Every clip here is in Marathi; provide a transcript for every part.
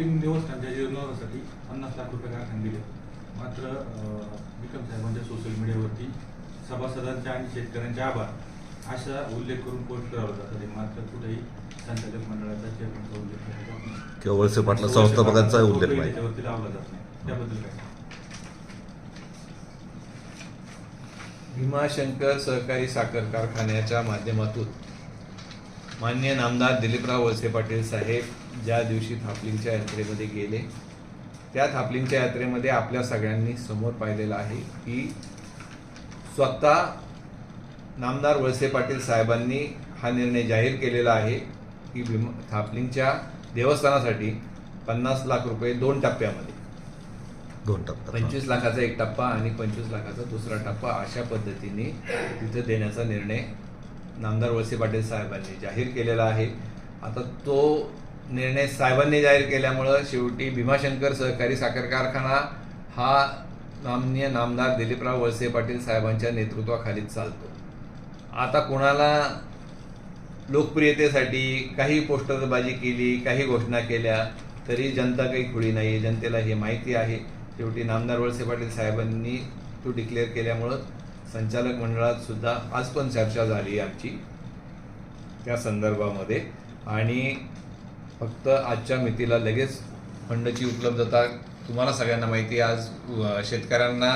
थापलिंग देवस्थानच्या जीर्णोद्धारासाठी पन्नास लाख रुपये कारखाने दिले. मात्र विक्रम साहेबांच्या सोशल मीडियावरती सभासदांच्या आणि शेतकऱ्यांचे आभार असा उल्लेख करून पोस्ट करावं जातं ते मात्र कुठेही संचालक मंडळाचा चेअरमनचा उल्लेख केला जात नाही. किंवा वळसे पाटला संस्थापकांचा उल्लेख नाही. त्याच्यावरती लावला जात नाही. त्याबद्दल काय? भीमाशंकर सहकारी साखर कारखान्याच्या माध्यमातून मान्य नामदार दिलीपराव वळसे पाटील साहेब ज्या दिवशी थापलिंगच्या यात्रेमध्ये गेले त्या थापलिंगच्या यात्रेमध्ये आपल्या सगळ्यांनी समोर पाहिलेलं आहे की स्वतः नामदार वळसे पाटील साहेबांनी हा निर्णय जाहीर केलेला आहे की भीम थापलिंगच्या देवस्थानासाठी पन्नास लाख रुपये दोन टप्प्यामध्ये. दोन टप्प्यात पंचवीस लाखाचा एक टप्पा आणि पंचवीस लाखाचा दुसरा टप्पा अशा पद्धतीने तिथे देण्याचा निर्णय नामदार वळसे पाटील साहेबांनी जाहीर केलेला आहे. आता तो निर्णय साहेबांनी जाहीर केल्यामुळं शेवटी भीमाशंकर सहकारी साखर कारखाना हा माननीय नामदार दिलीपराव वळसे पाटील साहेबांच्या नेतृत्वाखाली चालतो. आता कोणाला लोकप्रियतेसाठी काही पोस्टरबाजी केली काही घोषणा केल्या तरी जनता काही खुळी नाही जनतेला हे माहिती आहे. शेवटी नामदार वळसे पाटील साहेबांनी तो डिक्लेअर केल्यामुळं संचालक मंडळात सुद्धा आज पण चर्चा झाली आमची. त्या संदर्भामध्ये. आणि फक्त आजच्या मितीला लगेच फंडची उपलब्धता तुम्हाला सगळ्यांना माहिती आहे. आज शेतकऱ्यांना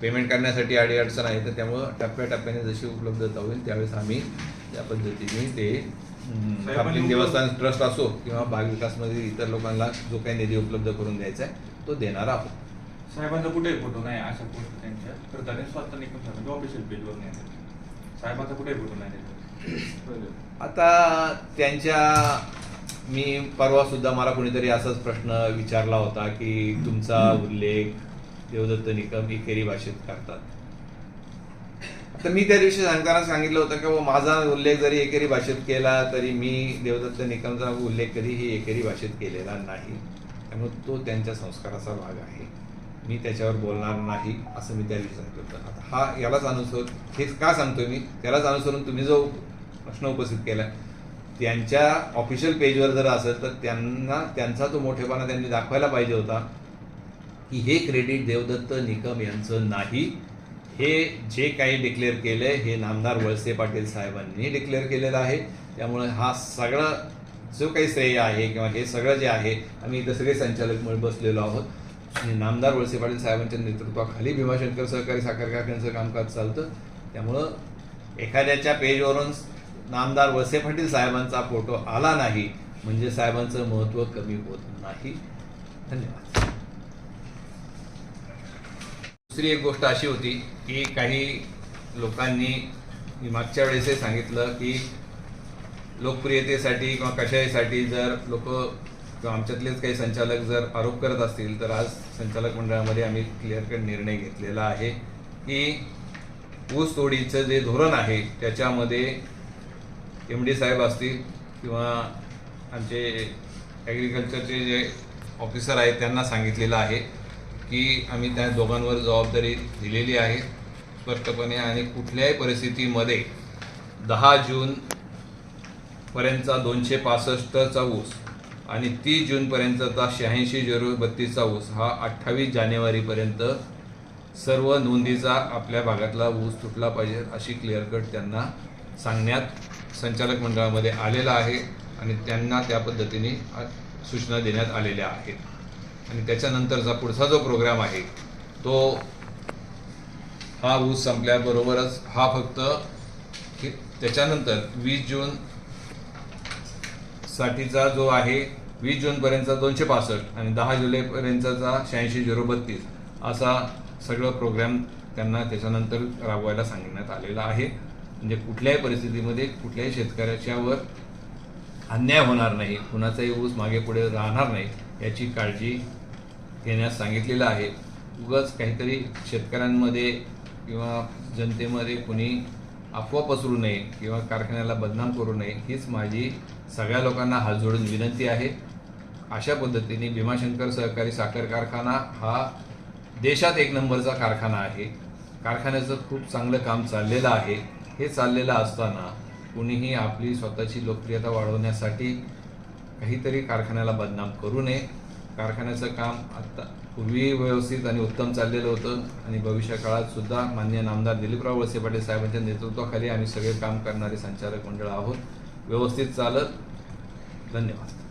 पेमेंट करण्यासाठी अडीअडचण आहे तर त्यामुळं टप्प्याटप्प्याने जशी उपलब्धता होईल त्यावेळेस आम्ही त्या पद्धतीने ते आपली देवस्थान ट्रस्ट असो किंवा भागविकासमध्ये इतर लोकांना जो काही निधी उपलब्ध करून द्यायचा आहे तो देणार आहोत. साहेबांचा कुठेही फोटो नाही अशा पोस्ट त्यांच्या. करताना स्वतः निकम साहेबांच्या ऑफिशियल पेजवर नाही आहे. साहेबांचा कुठेही फोटो नाही आता त्यांच्या मी परवा सुद्धा मला कोणीतरी असाच प्रश्न विचारला होता की तुमचा उल्लेख देवदत्त निकम एकेरी भाषेत करतात. तर मी त्या दिवशी सांगताना सांगितलं होतं की बाबा माझा उल्लेख जरी एकेरी भाषेत केला तरी मी देवदत्त निकमचा उल्लेख कधीही एकेरी भाषेत केलेला नाही. त्यामुळे तो त्यांच्या संस्काराचा भाग आहे. मी त्याच्यावर बोलणार नाही असं मी त्या दिवशी सांगितलं होतं आता हा यालाच अनुसरून हेच का सांगतोय मी? त्यालाच अनुसरून तुम्ही जो प्रश्न उपस्थित केला त्यांच्या ऑफिशियल पेजवर जर असेल तर त्यांना त्यांचा तो मोठेपणा त्यांनी दाखवायला पाहिजे होता की हे क्रेडिट देवदत्त निकम यांचं नाही. हे जे काही डिक्लेअर केलं आहे हे नामदार वळसे पाटील साहेबांनी डिक्लेअर केलेलं आहे. त्यामुळे हा सगळं जो काही श्रेय आहे किंवा हे सगळं जे आहे आम्ही इथं सगळे संचालक म्हणून बसलेलो आहोत. आणि नामदार वळसे पाटील साहेबांच्या नेतृत्वाखाली भीमाशंकर सहकारी साखर कारखान्याचं कामकाज चालतं. त्यामुळं एखाद्याच्या पेजवरून नामदार वळसे पाटील साहेबांचा फोटो आला नाही म्हणजे साहेबांचं महत्त्व कमी होत नाही. धन्यवाद. दुसरी एक गोष्ट अशी होती की काही लोकांनी मी मागच्या वेळेसही सांगितलं की लोकप्रियतेसाठी किंवा कशासाठी जर लोक किंवा आमच्यातलेच काही संचालक जर आरोप करत असतील तर आज संचालक मंडळामध्ये आम्ही क्लिअर कट निर्णय घेतलेला आहे की ऊस तोडीचं जे धोरण आहे त्याच्यामध्ये एम डी साहेब असतील किंवा आमचे ॲग्रिकल्चरचे जे ऑफिसर आहेत त्यांना सांगितलेलं आहे की आम्ही त्या दोघांवर जबाबदारी दिलेली आहे. स्पष्टपणे आणि कुठल्याही परिस्थितीमध्ये दहा जूनपर्यंतचा दोनशे पासष्टचा ऊस आणि तीस जूनपर्यंतचा शहाऐंशी झिरो बत्तीसचा ऊस हा अठ्ठावीस जानेवारीपर्यंत सर्व नोंदीचा आपल्या भागातला ऊस तुटला पाहिजे अशी क्लिअर कट त्यांना सांगण्यात संचालक मंडळामध्ये आलेला आहे आणि त्यांना त्या पद्धतीने सूचना देण्यात आलेल्या आहेत. आणि त्याच्यानंतरचा पुढचा जो प्रोग्राम आहे तो हा ऊस संपल्याबरोबरच हा फक्त त्याच्यानंतर वीस जून साठीचा जो आहे वीस जूनपर्यंतचा दोनशे पासष्ट आणि दहा जुलैपर्यंतचा शहाऐंशी झिरो बत्तीस असा सगळं प्रोग्राम त्यांना त्याच्यानंतर राबवायला सांगण्यात आलेला आहे. म्हणजे कुठल्याही परिस्थितीमध्ये कुठल्याही शेतकऱ्याच्यावर अन्याय होणार नाही कुणाचाही ऊस मागे पुढे राहणार नाही याची काळजी घेण्यास सांगितलेलं आहे. उगाच काहीतरी शेतकऱ्यांमध्ये किंवा जनतेमध्ये कुणी अफवा पसरू नये किंवा कारखान्याला बदनाम करू नये हीच माझी सगळ्या लोकांना हात जोडून विनंती आहे. अशा पद्धतीने भीमाशंकर सहकारी साखर कारखाना हा देशात एक नंबरचा कारखाना आहे. कारखान्याचं खूप चांगलं काम चाललेलं आहे. हे चाललेलं असताना कुणीही आपली स्वतःची लोकप्रियता वाढवण्यासाठी काहीतरी कारखान्याला बदनाम करू नये. कारखान्याचं काम आत्ता पूर्वी व्यवस्थित आणि उत्तम चाललेलं होतं आणि भविष्य काळात सुद्धा मान्य नामदार दिलीपराव वळसे पाटील साहेबांच्या नेतृत्वाखाली आम्ही सगळे काम करणारे संचालक मंडळ आहोत. व्यवस्थित चालत. धन्यवाद.